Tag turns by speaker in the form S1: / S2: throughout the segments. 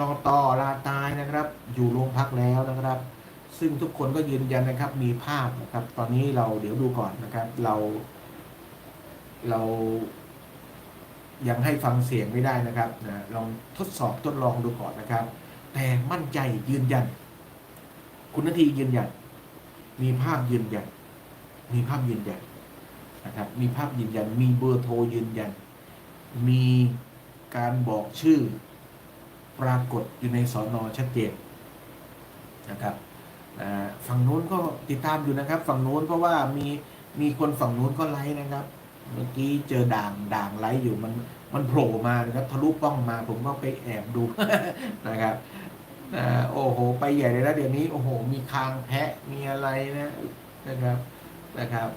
S1: รอต่อลาตายนะครับ อยู่โรงพักแล้วนะครับ ซึ่งทุกคนก็ยืนยันนะครับ มีภาพนะครับ ตอนนี้เราเดี๋ยวดูก่อนนะครับ เรา เรา ยังให้ฟังเสียงไม่ได้นะครับนะลองทดสอบทดลองดูก่อนนะครับ แต่มั่นใจยืนยัน คุณนาทียืนยัน มีภาพยืนยัน มีภาพยืนยันนะครับ มีภาพยืนยัน มีเบอร์โทรยืนยัน มีการบอกชื่อ ปรากฏอยู่ในสอนอชัดเจนนะครับฝั่งนู้นก็ติดตามอยู่นะครับ ฝั่งนู้นเพราะว่ามีมีคนฝั่งนู้นก็ไลค์นะครับ เมื่อกี้เจอด่างด่างไลค์อยู่มันมันโผล่มานะครับทะลุป้องมาผมก็ไปแอบดูนะครับโอ้โห ไปใหญ่เลยนะเดี๋ยวนี้ โอ้โห มีคางแพะมีอะไรนะนะครับนะครับ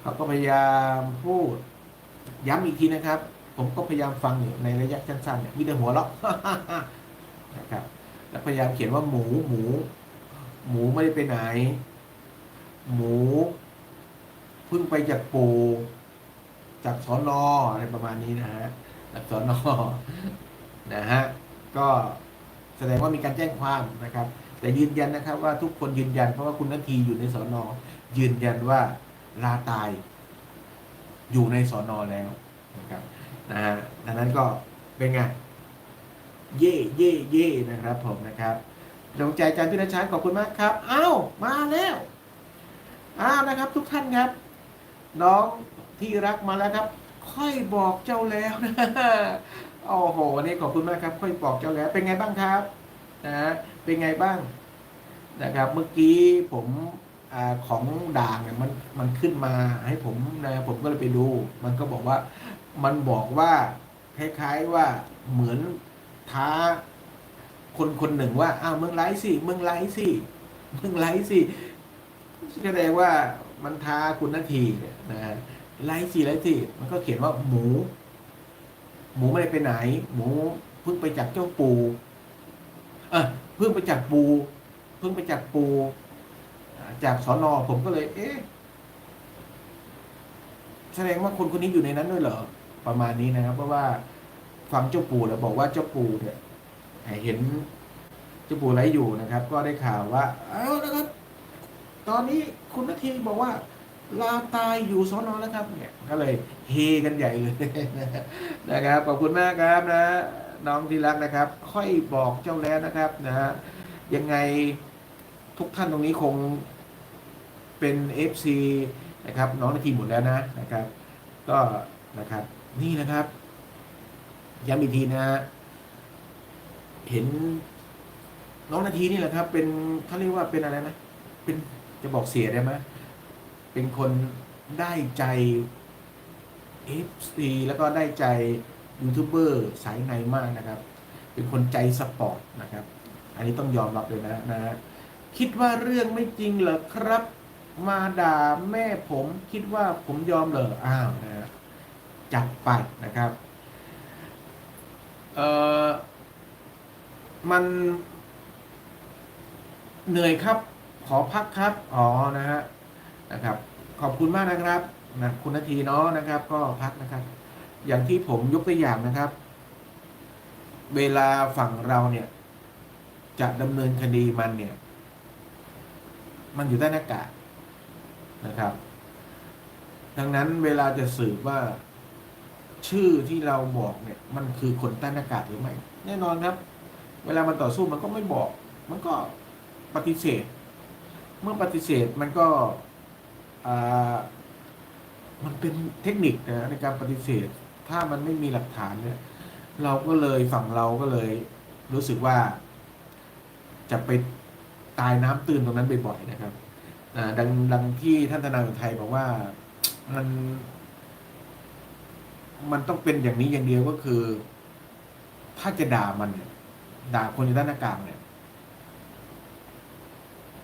S1: เขาก็พยายามพูดย้ำอีกทีนะครับ ผมก็พยายามฟังอยู่ในระยะสั้นๆเนี่ยมีแต่หัวเราะนะครับ แล้วพยายามเขียนว่าหมูหมู หมูไม่ได้ไปไหน หมูเพิ่งไปจากปูจากสอนออะไรประมาณนี้นะฮะจากสอนอนะฮะก็แสดงว่ามีการแจ้งความนะครับ แต่ยืนยันนะครับ ว่าทุกคนยืนยัน เพราะว่าคุณนาทีอยู่ในสอนอยืนยันว่าลาตาย อยู่ในสอนอแล้วนะครับ นะฮะดังนั้นก็เป็นไง เย่เย่เย่นะครับ ผมนะครับดวงใจอาจารย์พิรชาญขอบคุณมากครับ อ้าวมาแล้วอ้าวนะครับ ทุกท่านครับ น้องที่รักมาแล้วครับ ค่อยบอกเจ้าแล้วนะโอ้โหวันนี้ขอบคุณมากครับ ค่อยบอกเจ้าแล้ว เป็นไงบ้างครับนะฮะเป็นไงบ้างนะครับ เมื่อกี้ผมอของด่างเนี่ยมันมันขึ้นมาให้ผมนะผมก็เลยไปดู มันก็บอกว่า มันบอกว่าคล้ายๆว่าเหมือนท้าคนคนหนึ่งว่าอ้าวเมืองไลฟ์สิเมืองไลฟ์สิเมืองไลฟ์สิแสดงว่ามันท้าคุณนาทีเนี่ยนะฮะไลฟ์สิไลฟ์สิมันก็เขียนว่าหมู หมูไม่ได้ไปไหน หมูเพิ่งไปจากเจ้าปูเออเพิ่งไปจากปู เพิ่งไปจากปู จากสอนอผมก็เลย เอ๊ะแสดงว่าคนคนนี้อยู่ในนั้นด้วยเหรอ ประมาณนี้นะครับ เพราะว่าฟังเจ้าปู่แล้วบอกว่าเจ้าปู่เนี่ยเห็นเจ้าปู่ไลฟ์อยู่นะครับ ก็ได้ข่าวว่า เอานะครับ ตอนนี้คุณนาทีบอกว่า ลาตายอยู่สอนอแล้วครับ เนี่ย ก็เลยเฮกันใหญ่เลยนะครับขอบคุณมากครับนะน้องที่รักนะครับ ค่อยบอกเจ้าแล้วนะครับนะฮะยังไงทุกท่านตรงนี้คงเป็น FC นะครับ น้องนาทีหมดแล้วนะนะครับ ก็นะครับ นี่นะครับ ย้ำอีกทีนะฮะเห็นน้องนาทีนี่แหละครับ เป็นเขาเรียกว่าเป็นอะไรนะ เป็นจะบอกเสียได้ไหมเป็นคนได้ใจเอฟซีแล้วก็ได้ใจยูทูบเบอร์สายในมากนะครับ เป็นคนใจสปอร์ตนะครับ อันนี้ต้องยอมรับเลยนะนะฮะคิดว่าเรื่องไม่จริงเหรอครับ มาด่าแม่ผมคิดว่าผมยอมเหรออ้าวนะ จัดไปนะครับเออมันเหนื่อยครับขอพักครับ อ๋อนะฮะนะครับ ขอบคุณมากนะครับนะคุณนาทีเนาะนะครับ ก็พักนะครับ อย่างที่ผมยกตัวอย่างนะครับ เวลาฝั่งเราเนี่ย จะดำเนินคดีมันเนี่ย มันอยู่ใต้หน้ากากนะครับ ดังนั้นเวลาจะสืบว่า ชื่อที่เราบอกเนี่ยมันคือคนใต้หน้ากากหรือไม่ แน่นอนครับ เวลามันต่อสู้มันก็ไม่บอก มันก็ปฏิเสธ เมื่อปฏิเสธมันก็มันเป็นเทคนิคนะในการปฏิเสธ ถ้ามันไม่มีหลักฐานเนี่ยเราก็เลยฝั่งเราก็เลย รู้สึกว่า จะไปตายน้ำตื้นตรงนั้นบ่อยๆนะครับดังดังที่ท่านทนายอุทัยบอกว่ามัน มันต้องเป็นอย่างนี้อย่างเดียวก็คือ ถ้าจะด่ามันเนี่ยด่าคนอยู่ด้านหน้ากากเนี่ย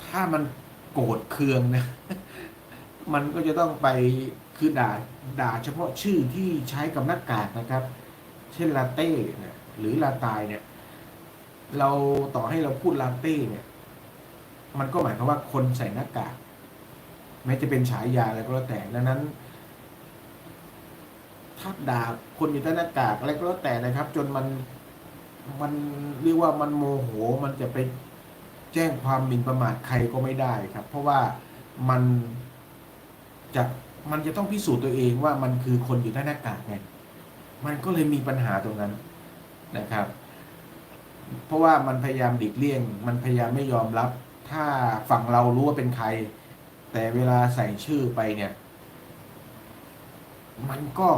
S1: ถ้ามันโกรธเคืองนะ มันก็จะต้องไปคือด่าด่าเฉพาะชื่อที่ใช้กับหน้ากากนะครับ เช่นลาเต้เนี่ยหรือลาตายเนี่ย เราต่อให้เราพูดลาเต้เนี่ย มันก็หมายความว่าคนใส่หน้ากากแม้จะเป็นฉายาอะไรก็แล้วแต่ดังนั้น ถ้าด่าคนอยู่ใต้หน้ากากอะไรก็แล้วแต่นะครับ จนมันมันเรียกว่ามันโมโหมันจะไปแจ้งความหมิ่นประมาทใครก็ไม่ได้ครับ เพราะว่ามันจะมันจะต้องพิสูจน์ตัวเองว่ามันคือคนอยู่ใต้หน้ากากไงมันก็เลยมีปัญหาตรงนั้นนะครับ เพราะว่ามันพยายามดิกเลี่ยง มันพยายามไม่ยอมรับ ถ้าฝั่งเรารู้ว่าเป็นใคร แต่เวลาใส่ชื่อไปเนี่ย มันก็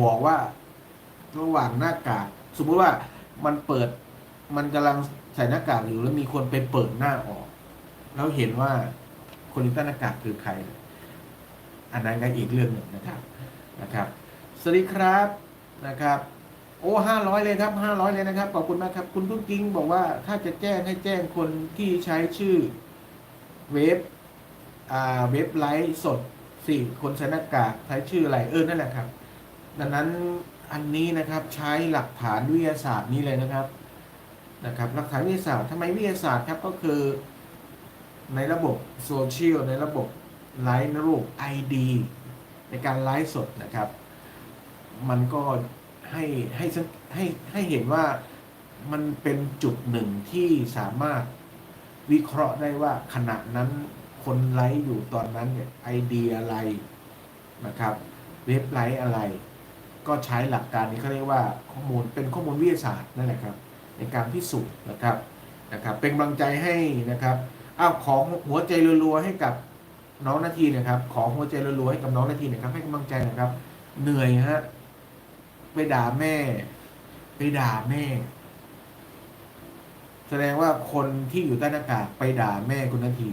S1: บอกว่าระหว่างหน้ากากสมมติว่ามันเปิด มันกำลังใส่หน้ากากอยู่แล้วมีคนไปเปิดหน้าออก แล้วเห็นว่าคนที่ใต้หน้ากากคือใคร อันนั้นก็อีกเรื่องหนึ่งนะครับนะครับสวัสดีครับนะครับ โอ้ห้าร้อยเลยครับห้าร้อยเลยนะครับขอบคุณมากครับ คุณตุ้งกิ้งบอกว่าถ้าจะแจ้งให้แจ้งคนที่ใช้ชื่อเว็บอ่าเว็บไลฟ์สดสี่คนใส่หน้ากากใช้ชื่ออะไรเออนั่นแหละครับ ดังนั้นอันนี้นะครับใช้หลักฐานวิทยาศาสตร์นี้เลยนะครับนะครับหลักฐานวิทยาศาสตร์ทำไมวิทยาศาสตร์ครับก็คือในระบบโซเชียลในระบบไลฟ์ในระบบ ID ในการไลฟ์สดนะครับ มันก็ให้ให้ให้ให้เห็นว่ามันเป็นจุดหนึ่งที่สามารถวิเคราะห์ได้ว่าขณะนั้นคนไลฟ์อยู่ตอนนั้นเนี่ยไอเดียอะไรนะครับ เว็บไลฟ์อะไร ก็ใช้หลักการนี้เขาเรียกว่าข้อมูลเป็นข้อมูลวิทยาศาสตร์นั่นแหละครับ ในการพิสูจน์นะครับนะครับ เป็นกำลังใจให้นะครับอ้าวของหัวใจรัวๆให้กับน้องนาทีนะครับ ของหัวใจรัวๆให้กับน้องนาทีนะครับ ให้กำลังใจนะครับ เหนื่อยฮะไปด่าแม่ ไปด่าแม่ แสดงว่าคนที่อยู่ใต้หน้ากากไปด่าแม่คุณนาที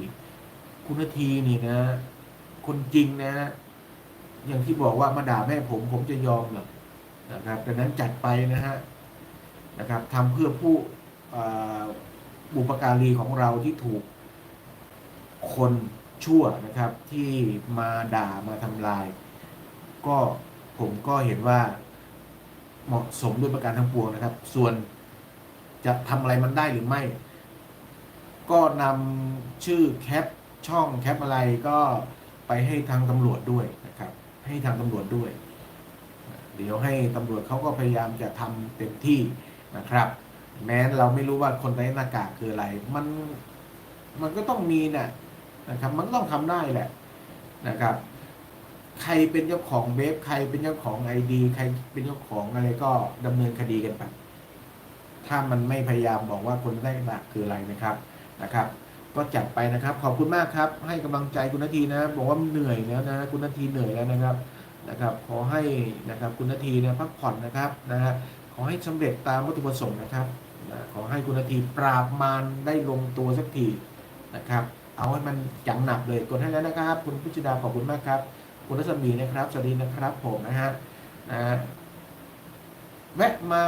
S1: คุณนาทีนี่นะ คนจริงนะ อย่างที่บอกว่ามาด่าแม่ผมผมจะยอมเหรอนะครับดังนั้นจัดไปนะฮะนะครับทำเพื่อผู้บุปการีของเราที่ถูกคนชั่วนะครับ ที่มาด่ามาทำลาย ก็ผมก็เห็นว่าเหมาะสมด้วยประการทั้งปวงนะครับ ส่วนจะทำอะไรมันได้หรือไม่ ก็นำชื่อแคปช่องแคปอะไรก็ไปให้ทางตำรวจด้วยนะครับ ให้ทางตำรวจด้วย เดี๋ยวให้ตำรวจเขาก็พยายามจะทำเต็มที่นะครับ แม้เราไม่รู้ว่าคนใส่หน้ากากคืออะไร มันมันก็ต้องมีนะนะครับ มันต้องทำได้แหละนะครับ ใครเป็นเจ้าของเว็บใครเป็นเจ้าของไอดีใครเป็นเจ้าของอะไรก็ดำเนินคดีกันไปถ้ามันไม่พยายามบอกว่าคนได้หนักคืออะไรนะครับนะครับ ก็จัดไปนะครับ ขอบคุณมากครับ ให้กำลังใจคุณนาทีนะ บอกว่าเหนื่อยแล้วนะคุณนาทีเหนื่อยแล้วนะครับนะครับ ขอให้นะครับคุณนาทีเนี่ยพักผ่อนนะครับนะฮะขอให้สำเร็จตามวัตถุประสงค์นะครับนะขอให้คุณนาทีปราบมารได้ลงตัวสักทีนะครับ เอาให้มันจังหนักเลยกดให้แล้วนะครับ คุณพิชดาขอบคุณมากครับ คุณรัศมีนะครับสวัสดีนะครับผมนะฮะนะฮะ แวะมา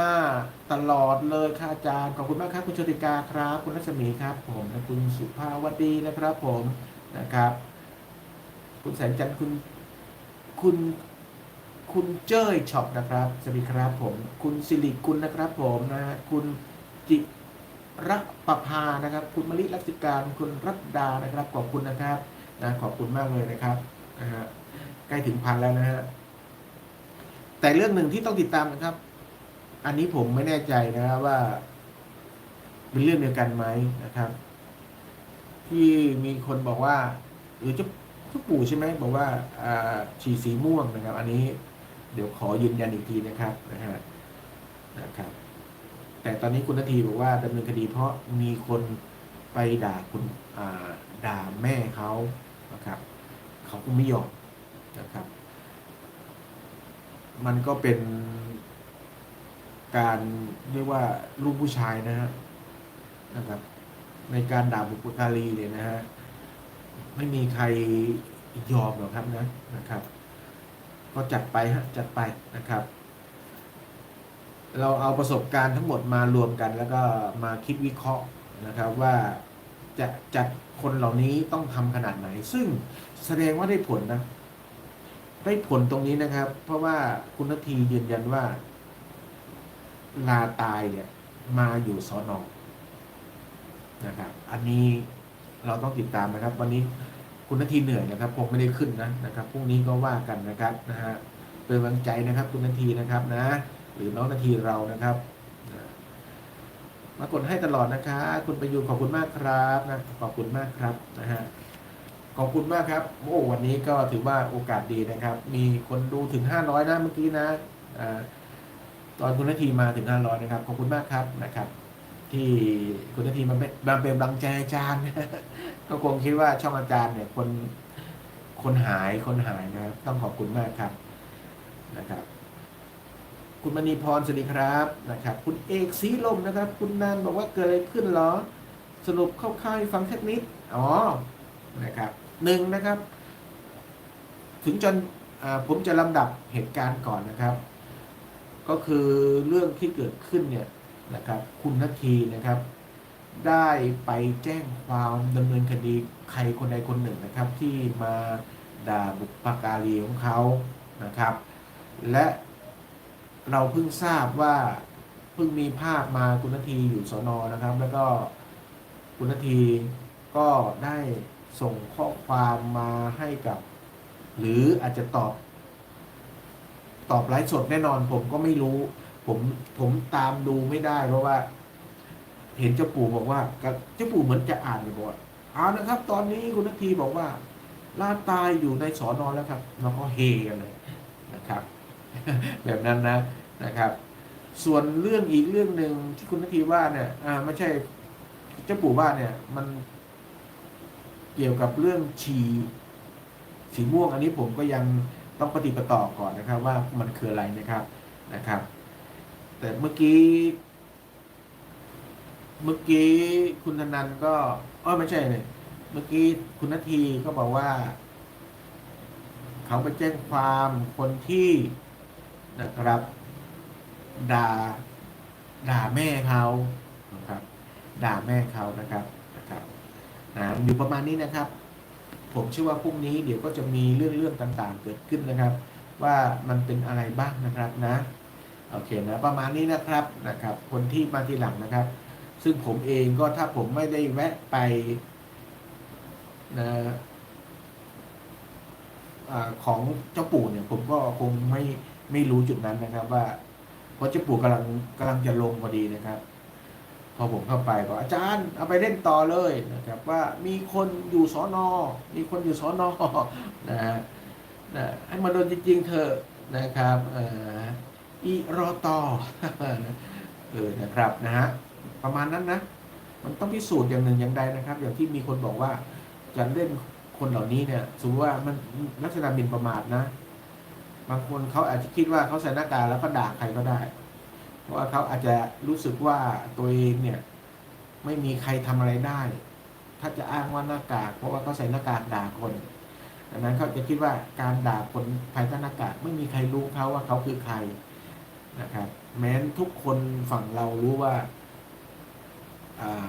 S1: ตลอดเลยค่ะอาจารย์ ขอบคุณมากครับ คุณโชติกาครับ คุณรัศมีครับผมและคุณสุภาวดีนะครับผมนะครับ คุณแสงจันทร์คุณคุณคุณเจ้ยช็อปนะครับสวัสดีครับผม คุณสิริกุลนะครับผมนะฮะคุณจิรัประภานะครับ คุณมลิลักษิการคุณรัตดานะครับ ขอบคุณนะครับนะขอบคุณมากเลยนะครับนะฮะใกล้ถึงพันแล้วนะฮะแต่เรื่องหนึ่งที่ต้องติดตามนะครับ อันนี้ผมไม่แน่ใจนะครับว่า เป็นเรื่องเดียวกันไหมนะครับ ที่มีคนบอกว่าหรือเจ้าเจ้าปู่ใช่ไหมบอกว่าอ่าฉีดสีม่วงนะครับ อันนี้เดี๋ยวขอยืนยันอีกทีนะครับนะฮะนะครับ แต่ตอนนี้คุณนาทีบอกว่าดำเนินคดีเพราะมีคนไปด่าคุณอ่าด่าแม่เขานะครับเขาก็ไม่ยอมนะครับ มันก็เป็น การเรียกว่าลูกผู้ชายนะฮะนะครับ ในการด่าบุปการีเนี่ยนะฮะไม่มีใครยอมหรอกครับนะนะครับ ก็จัดไปฮะจัดไปนะครับ เราเอาประสบการณ์ทั้งหมดมารวมกัน แล้วก็มาคิดวิเคราะห์นะครับว่าจะจัดคนเหล่านี้ต้องทำขนาดไหน ซึ่งแสดงว่าได้ผลนะ ได้ผลตรงนี้นะครับ เพราะว่าคุณนาทียืนยันว่า ลาตายเนี่ยมาอยู่สอนอนะครับ อันนี้เราต้องติดตามนะครับ วันนี้คุณนาทีเหนื่อยนะครับคงไม่ได้ขึ้นนะนะครับพรุ่งนี้ก็ว่ากันนะครับนะฮะเป็นกำลังใจนะครับคุณนาทีนะครับนะ หรือน้องนาทีเรานะครับมากดให้ตลอดนะคะ คุณประยูนขอบคุณมากครับนะขอบคุณมากครับนะฮะขอบคุณมากครับโอ้วันนี้ก็ถือว่าโอกาสดีนะครับ มีคนดูถึง 500นะเมื่อกี้นะอ่า ตอนคุณนาทีมาถึง500นะครับ ขอบคุณมากครับนะครับ ที่คุณนาทีมาเป็นมาเป็นกำลังใจอาจารย์ ก็คงคิดว่าช่องอาจารย์เนี่ยคนคนหายคนหายนะครับ ต้องขอบคุณมากครับนะครับ คุณมณีพรสวัสดีครับนะครับ คุณเอกสีลมนะครับ คุณนันบอกว่าเกิดอะไรขึ้นหรอ สรุปเข้าค่ายฟังเทคนิคอ๋อนะครับหนึ่งนะครับ ถึงจนผมจะลำดับเหตุการณ์ก่อนนะครับ ก็คือเรื่องที่เกิดขึ้นเนี่ยนะครับ คุณนาทีนะครับ ได้ไปแจ้งความดำเนินคดีใครคนใดคนหนึ่งนะครับ ที่มาด่าบุปการีของเขานะครับ และเราเพิ่งทราบว่าเพิ่งมีภาพมาคุณนาทีอยู่สอนอนะครับ แล้วก็คุณนาทีก็ได้ส่งข้อความมาให้กับ หรืออาจจะตอบ ตอบไลฟ์สดแน่นอน ผมก็ไม่รู้ ผมผมตามดูไม่ได้ เพราะว่า เห็นเจ้าปู่บอกว่าเจ้าปู่เหมือนจะอ่านเลยบอกว่าเอานะครับ ตอนนี้คุณนาทีบอกว่าลาตายอยู่ในสอนอแล้วครับแล้วก็เฮกันเลยนะครับ แบบนั้นนะนะครับ ส่วนเรื่องอีกเรื่องหนึ่งที่คุณนาทีว่าเนี่ยอ่าไม่ใช่เจ้าปู่ว่าเนี่ย มันเกี่ยวกับเรื่องฉี่สีม่วงอันนี้ผมก็ยัง ต้องปฏิปต่อก่อนนะครับ ว่ามันคืออะไรนะครับนะครับ แต่เมื่อกี้ เมื่อกี้คุณธนันก็อ้อไม่ใช่เนี่ยเมื่อกี้คุณนาทีก็บอกว่า เขาไปแจ้งความคนที่นะครับด่าด่าแม่เขานะครับ ด่าแม่เขานะครับนะครับนะอยู่ประมาณนี้นะครับ ผมเชื่อว่าพรุ่งนี้เดี๋ยวก็จะมีเรื่องเรื่องต่างๆ เกิดขึ้นนะครับ ว่ามันเป็นอะไรบ้างนะครับนะโอเคนะประมาณนี้นะครับนะครับ คนที่มาทีหลังนะครับ ซึ่งผมเองก็ถ้าผมไม่ได้แวะไปนะอของเจ้าปู่เนี่ย ผมก็คงไม่ไม่รู้จุดนั้นนะครับ ว่าเพราะเจ้าปู่กำลังกำลังจะลงพอดีนะครับ พอผมเข้าไปบอกอาจารย์เอาไปเล่นต่อเลยนะครับว่ามีคนอยู่สอนอ มีคนอยู่สอนอนะฮะนะให้มาโดนจริงๆเถอะนะครับอีรอตอเออนะครับนะฮะประมาณนั้นนะ มันต้องพิสูจน์อย่างหนึ่งอย่างใดนะครับ อย่างที่มีคนบอกว่าจะเล่นคนเหล่านี้เนี่ยสมมติว่ามันลักษณะหมิ่นประมาทนะ บางคนเขาอาจจะคิดว่าเขาใส่หน้ากากแล้วก็ด่าใครก็ได้ ว่าเขาอาจจะรู้สึกว่าตัวเองเนี่ยไม่มีใครทำอะไรได้ ถ้าจะอ้างว่าหน้ากาก เพราะว่าเขาใส่หน้ากากด่าคนดังนั้นเขาจะคิดว่าการด่าคนภายใต้หน้ากากไม่มีใครรู้เขาว่าเขาคือใครนะครับ แม้นทุกคนฝั่งเรารู้ว่าอ่า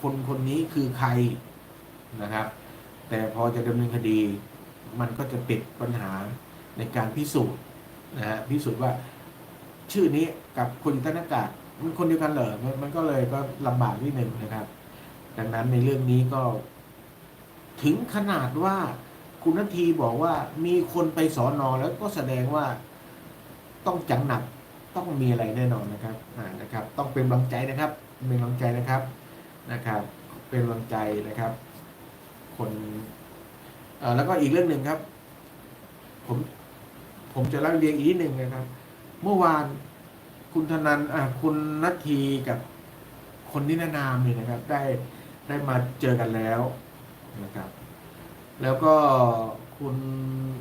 S1: คนคนนี้คือใครนะครับ แต่พอจะดำเนินคดี มันก็จะติดปัญหาในการพิสูจน์นะฮะพิสูจน์ว่า ชื่อนี้กับคนอยู่ใต้หน้ากากมันคนเดียวกันเหรอมันมันก็เลยก็ลำบากนิดหนึ่งนะครับ ดังนั้นในเรื่องนี้ก็ ถึงขนาดว่าคุณนาทีบอกว่ามีคนไปสอนอแล้วก็แสดงว่าต้องจังหนักต้องมีอะไรแน่นอนนะครับอ่านะครับ ต้องเป็นกำลังใจนะครับ เป็นกำลังใจนะครับนะครับ เป็นกำลังใจนะครับ คนเอ่อแล้วก็อีกเรื่องหนึ่งครับ ผม ผมจะเล่าเรียงอีกนิดหนึ่งนะครับ เมื่อวานคุณธนันอ่าคุณนัททีกับคนที่แนะนามเนี่ยนะครับ ได้ได้มาเจอกันแล้วนะครับ แล้วก็คุณ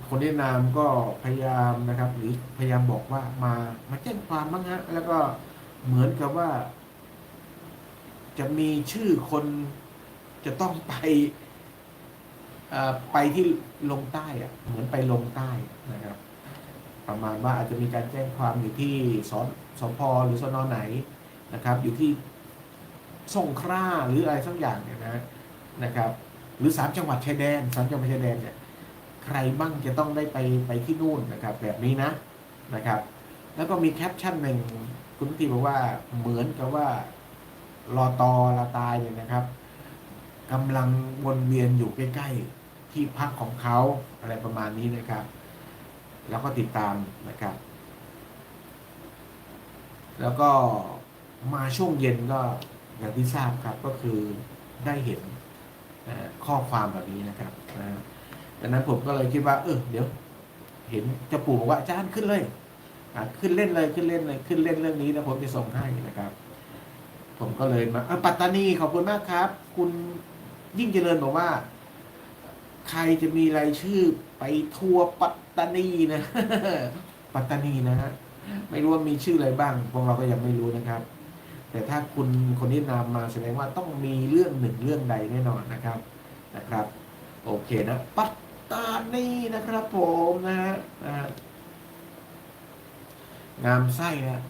S1: คนที่แนะนามก็พยายามนะครับ หรือพยายามบอกว่ามามาแจ้งความบ้างฮะแล้วก็เหมือนกับว่า จะมีชื่อคนจะต้องไปอ่อไปที่ลงใต้อะเหมือนไปลงใต้นะครับ ประมาณว่าอาจจะมีการแจ้งความอยู่ที่สสพหรือสนไหนนะครับ อยู่ที่ส่งขลาหรืออะไรสักอย่างเนี่ยนะนะครับ หรือสามจังหวัดชายแดนสามจังหวัดชายแดนเนี่ยใครบ้างจะต้องได้ไปไปที่นู่นนะครับ แบบนี้นะนะครับ แล้วก็มีแคปชั่นหนึ่งคุณพิธีบอกว่าเหมือนกับว่ารอตอลาตายเนี่ยนะครับกำลังวนเวียนอยู่ใกล้ ๆ ที่พักของเขาอะไรประมาณนี้นะครับ แล้วก็ติดตามนะครับ แล้วก็มาช่วงเย็นก็อย่างที่ทราบครับก็คือได้เห็นข้อความแบบนี้นะครับนะดังนั้นผมก็เลยคิดว่า เออเดี๋ยว เห็นจะปู่บอกว่าอาจารย์ขึ้นเลยขึ้นเล่นเลยขึ้นเล่นเลยขึ้นเล่นเรื่องนี้แล้วผมจะส่งให้นะครับ ผมก็เลยมาปัตตานีขอบคุณมากครับ คุณยิ่งเจริญบอกว่า ใครจะมีรายชื่อไปทัวร์ปัตตานีนะ ปัตตานีนะฮะไม่รู้ว่ามีชื่ออะไรบ้าง พวกเราก็ยังไม่รู้นะครับ แต่ถ้าคุณคนนี้นำมาแสดงว่าต้องมีเรื่องหนึ่งเรื่องใดแน่นอนนะครับนะครับ โอเคนะ ปัตตานีนะครับผมนะฮะนะฮะงามไส้นะ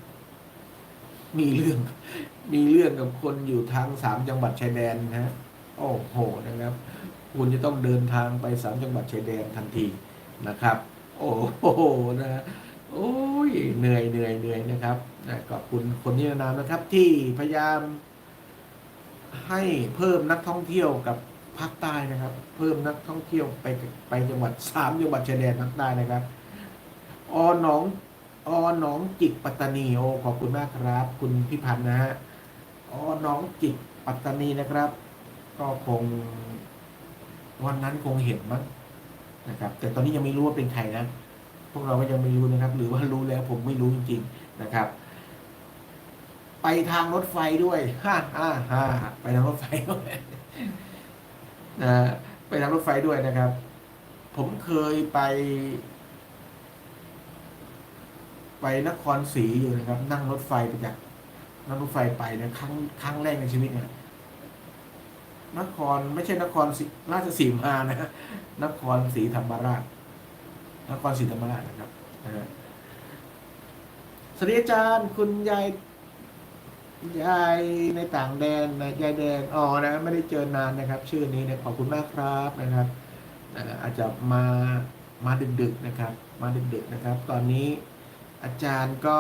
S1: มีเรื่อง มีเรื่องกับคนอยู่ทางสามจังหวัดชายแดนนะฮะโอ้โหนะครับ คุณจะต้องเดินทางไปสามจังหวัดชายแดนทันทีนะครับ โอ้โหนะโอ้ยเหนื่อยเหนื่อยเหนื่อยนะครับนะขอบคุณคนที่นะนำนะครับ ที่พยายาม ให้เพิ่มนักท่องเที่ยวกับภาคใต้นะครับ เพิ่มนักท่องเที่ยวไปไปจังหวัดสามจังหวัดชายแดนภาคใต้นะครับอหนองอหนองจิกปัตตานีโอขอบคุณมากครับ คุณพิพันธ์นะฮะอหนองจิกปัตตานีนะครับ ก็คง วันนั้นคงเห็นมั้งนะครับ แต่ตอนนี้ยังไม่รู้ว่าเป็นใครนะ พวกเราก็ยังไม่รู้นะครับ หรือว่ารู้แล้วผมไม่รู้จริง ๆนะครับ ไปทางรถไฟด้วยฮ่าฮ่าฮ่าไปทางรถไฟด้วยนะไปทางรถไฟด้วยนะครับ ผมเคยไป ไปนครศรีอยู่นะครับ นั่งรถไฟไปจากนั่งรถไฟไปนะครั้งครั้งแรกในชีวิตเนี่ย นครไม่ใช่นครศรีราชสีมานะฮะนครศรีธรรมราช นครศรีธรรมราชนะครับสวัสดีอาจารย์คุณยายยายในต่างแดนนะยายแดนอ๋อนะไม่ได้เจอนานนะครับ ชื่อนี้เนี่ยขอบคุณมากครับนะครับอาจจะมามาดึกๆนะครับ มาดึกๆนะครับ ตอนนี้อาจารย์ก็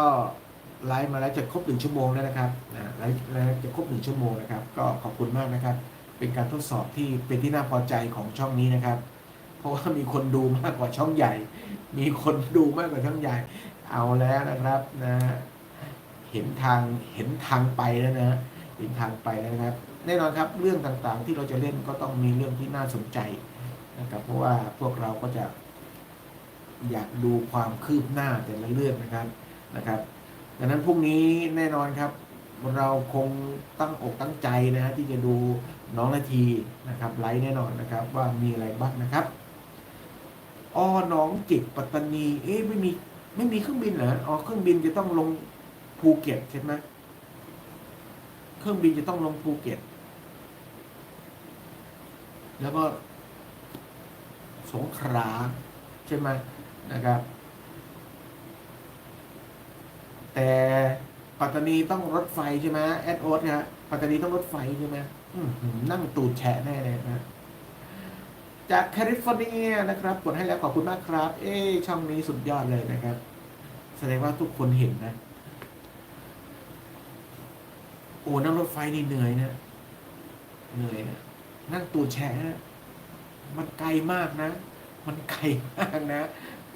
S1: ไลฟ์มาแล้วจะครบหนึ่งชั่วโมงแล้วนะครับนะไลฟ์แล้วจะครบหนึ่งชั่วโมงนะครับ ก็ขอบคุณมากนะครับ เป็นการทดสอบที่เป็นที่น่าพอใจของช่องนี้นะครับ เพราะว่ามีคนดูมากกว่าช่องใหญ่ มีคนดูมากกว่าช่องใหญ่ เอาแล้วนะครับนะเห็นทางเห็นทางไปแล้วนะเห็นทางไปแล้วนะครับ แน่นอนครับเรื่องต่างๆ ที่เราจะเล่นก็ต้องมีเรื่องที่น่าสนใจนะครับ เพราะว่าพวกเราก็จะอยากดูความคืบหน้าแต่ละเรื่องนะครับนะครับ ดังนั้นพรุ่งนี้แน่นอนครับ เราคงตั้งอกตั้งใจนะฮะที่จะดู น้องนาทีนะครับไลฟ์แน่นอนนะครับว่ามีอะไรบ้างนะครับอ้อน้องจิกปัตตานีเอ๊ะไม่มีไม่มีเครื่องบินเหรออ๋อเครื่องบินจะต้องลงภูเก็ตใช่ไหมเครื่องบินจะต้องลงภูเก็ต แล้วก็สงขลาใช่ไหมนะครับ แต่ปัตตานีต้องรถไฟใช่ไหมแอดโอ๊ตนะฮะปัตตานีต้องรถไฟใช่ไหม นั่งตูดแฉะแน่เลยนะจากแคลิฟอร์เนียนะครับกดให้แล้วขอบคุณมากครับ เอ้ช่องนี้สุดยอดเลยนะครับ แสดงว่าทุกคนเห็นนะ โอ้นั่งรถไฟนี่เหนื่อยนะ เหนื่อยนะ นั่งตูดแฉะนะมันไกลมากนะ มันไกลมากนะ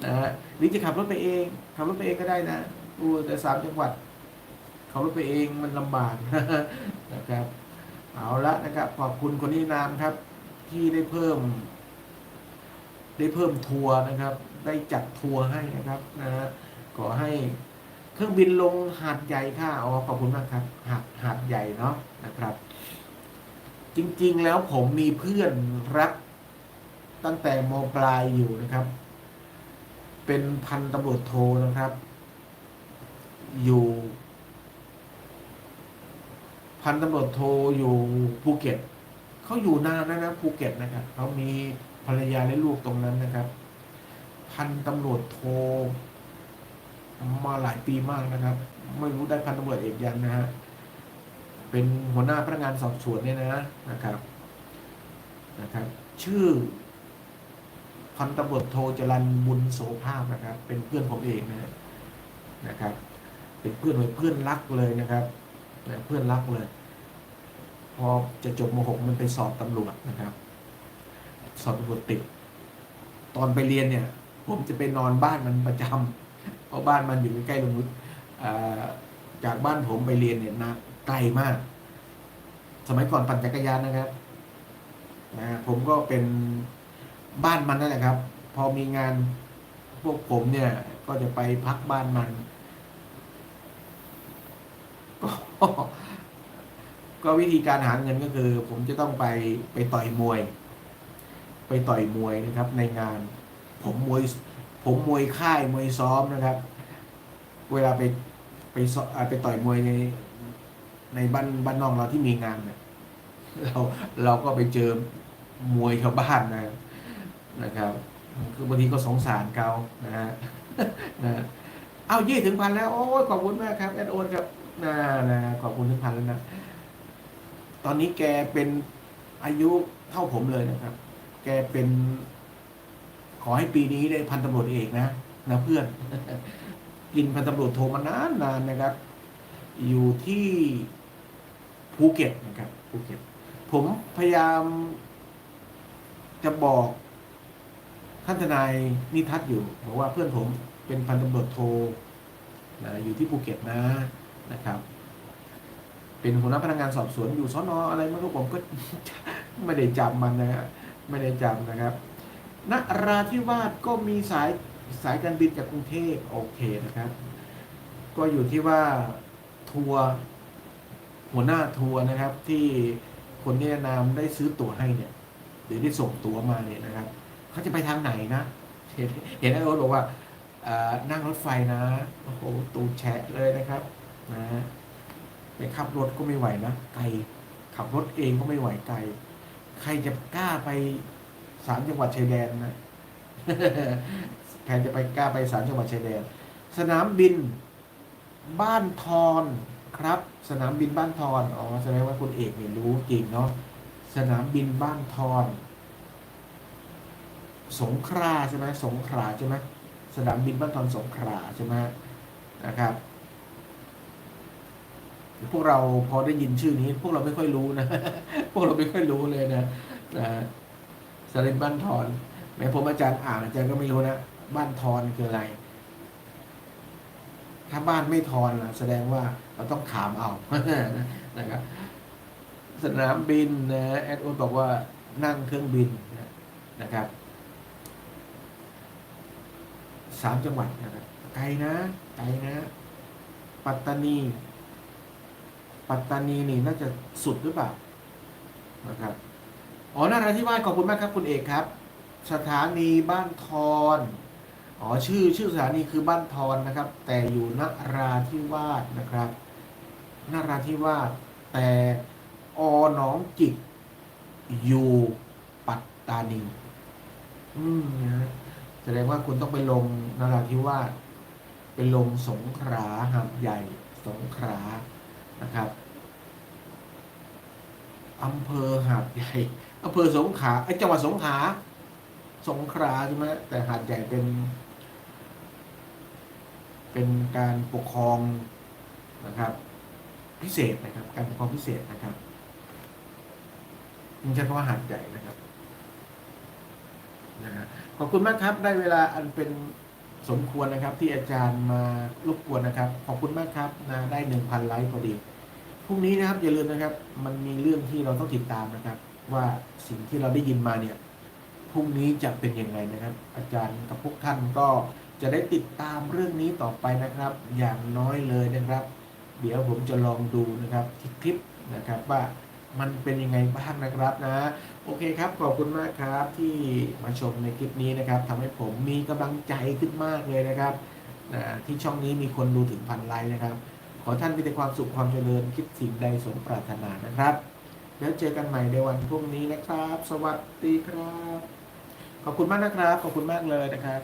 S1: นะฮะหรือจะขับรถไปเอง ขับรถไปเองก็ได้นะโอ้แต่สามจังหวัดขับรถไปเองมันลำบากนะครับ เอาละนะครับขอบคุณคนนี้นามครับ ที่ได้เพิ่ม ได้เพิ่มทัวร์นะครับ ได้จัดทัวร์ให้นะครับนะฮะขอให้เครื่องบินลงหาดใหญ่ค่ะอ๋อขอบคุณมากครับ หาดหาดใหญ่เนาะนะครับ จริงๆแล้วผมมีเพื่อนรัก ตั้งแต่มปลายอยู่นะครับ เป็นพันตำรวจโทนะครับ อยู่ พันตำรวจโทอยู่ภูเก็ตเขาอยู่นานนะนะภูเก็ตนะครับเขามีภรรยาและลูกตรงนั้นนะครับ พันตำรวจโทมาหลายปีมากนะครับ ไม่รู้ได้พันตำรวจเอกยังนะฮะเป็นหัวหน้าพนักงานสอบสวนเนี่ยนะนะครับนะครับ ชื่อพันตำรวจโทจรันบุญโสภาพนะครับ เป็นเพื่อนผมเองนะฮะนะครับ เป็นเพื่อนเลยเพื่อนรักเลยนะครับ นะเพื่อนรักเลย พอจะจบม .6 มันไปสอบตำรวจนะครับ สอบตำรวจติด ตอนไปเรียนเนี่ย ผมจะไปนอนบ้านมันประจำเพราะบ้านมันอยู่ใกล้ๆโรงเรียนอ่าจากบ้านผมไปเรียนเนี่ยนะไกลมาก สมัยก่อนปั่นจักรยานนะครับนะผมก็เป็นบ้านมันนั่นแหละครับ พอมีงานพวกผมเนี่ยก็จะไปพักบ้านมัน ก็วิธีการหาเงินก็คือ ผมจะต้องไปไปต่อยมวย ไปต่อยมวยนะครับ ในงาน ผมมวย ผมมวยค่ายมวยซ้อมนะครับ เวลาไปไปไปต่อยมวยในในบ้านบ้านนอกเราที่มีงานเนี่ยเราเราก็ไปเจอมวยชาวบ้านนะนะครับ คือบางทีก็สงสารเขานะฮะนะเอายี่ถึงพันแล้ว โอ้ยขอบคุณมากครับแอดโอนครับ นะนะขอบคุณถึงพันแล้วนะ ตอนนี้แกเป็นอายุเท่าผมเลยนะครับ แกเป็น ขอให้ปีนี้ได้พันตำรวจเอกนะนะเพื่อน กินพันตำรวจโทมานานนานนะครับ อยู่ที่ภูเก็ตนะครับภูเก็ต ผมพยายามจะบอกท่านทนายนิทัศน์อยู่บอกว่าเพื่อนผมเป็นพันตำรวจโทนะอยู่ที่ภูเก็ตนะ นะครับ เป็นหัวหน้าพนักงานสอบสวนอยู่สอนออะไรไม่รู้ผมก็ไม่ได้จำมันนะฮะไม่ได้จำนะครับนราธิวาสก็มีสายสายการบินจากกรุงเทพโอเคนะครับ ก็อยู่ที่ว่าทัวร์หัวหน้าทัวร์นะครับ ที่คนแนะนำได้ซื้อตั๋วให้เนี่ยหรือได้ส่งตั๋วมาเนี่ยนะครับเขาจะไปทางไหนนะ เห็นเห็นไอ้โอ๊ตบอกว่านั่งรถไฟนะโอ้โหตูแฉะเลยนะครับ นะไปขับรถก็ไม่ไหวนะไกลขับรถเองก็ไม่ไหวไกล ใครจะกล้าไปสามจังหวัดชายแดนนะใครจะไปกล้าไปสามจังหวัดชายแดน สนามบินบ้านทอนครับ สนามบินบ้านทอนอ๋อแสดงว่าคุณเอกเนี่ยรู้จริงเนาะสนามบินบ้านทอน สงขลาใช่ไหมสงขลาใช่ไหมสนามบินบ้านทอนสงขลาใช่ไหมนะครับ พวกเราพอได้ยินชื่อนี้ พวกเราไม่ค่อยรู้นะ พวกเราไม่ค่อยรู้เลยนะนะสนามบ้านทอนแม้ผมอาจารย์อ่านอาจารย์ก็ไม่รู้นะบ้านทอนคืออะไร ถ้าบ้านไม่ทอนนะแสดงว่าเราต้องถามเอานะครับสนามบินนะแอดโอบอกว่านั่งเครื่องบินนะนะครับสามจังหวัดนะครับไกลนะไกลนะ ปัตตานี ปัตตานีนี่น่าจะสุดหรือเปล่านะครับอ๋อนราธิวาสขอบคุณมากครับคุณเอกครับ สถานีบ้านทอนอ๋อชื่อชื่อสถานีคือบ้านทอนนะครับ แต่อยู่นราธิวาสนะครับนราธิวาสแต่อหนองจิกอยู่ปัตตานี อืมนะแสดงว่าคุณต้องไปลงนราธิวาสไปลงสงขลาหาดใหญ่สงขลา นะครับอำเภอหาดใหญ่อำเภอสงขลาไอ้จังหวัดสงขลาสงขลาใช่ไหมแต่หาดใหญ่เป็น เป็นการปกครองนะครับ พิเศษนะครับ การปกครองพิเศษนะครับนี่ใช้คำว่าหาดใหญ่นะครับนะฮะขอบคุณมากครับได้เวลาอันเป็น สมควรนะครับที่อาจารย์มารบกวนนะครับ ขอบคุณมากครับนะได้หนึ่งพันไลค์พอดีพรุ่งนี้นะครับอย่าลืมนะครับ มันมีเรื่องที่เราต้องติดตามนะครับ ว่าสิ่งที่เราได้ยินมาเนี่ยพรุ่งนี้จะเป็นยังไงนะครับ อาจารย์กับพวกท่านก็จะได้ติดตามเรื่องนี้ต่อไปนะครับ อย่างน้อยเลยนะครับ เดี๋ยวผมจะลองดูนะครับที่คลิปนะครับว่า มันเป็นยังไงบ้างนะครับนะ โอเคครับ ขอบคุณมากครับที่มาชมในคลิปนี้นะครับทำให้ผมมีกำลังใจขึ้นมากเลยนะครับนะที่ช่องนี้มีคนดูถึงพันไลค์นะครับ ขอท่านมีแต่ความสุขความเจริญคิดสิ่งใดสมปรารถนานะครับ แล้วเจอกันใหม่ในวันพรุ่งนี้นะครับ สวัสดีครับ ขอบคุณมากนะครับ ขอบคุณมากเลยนะครับ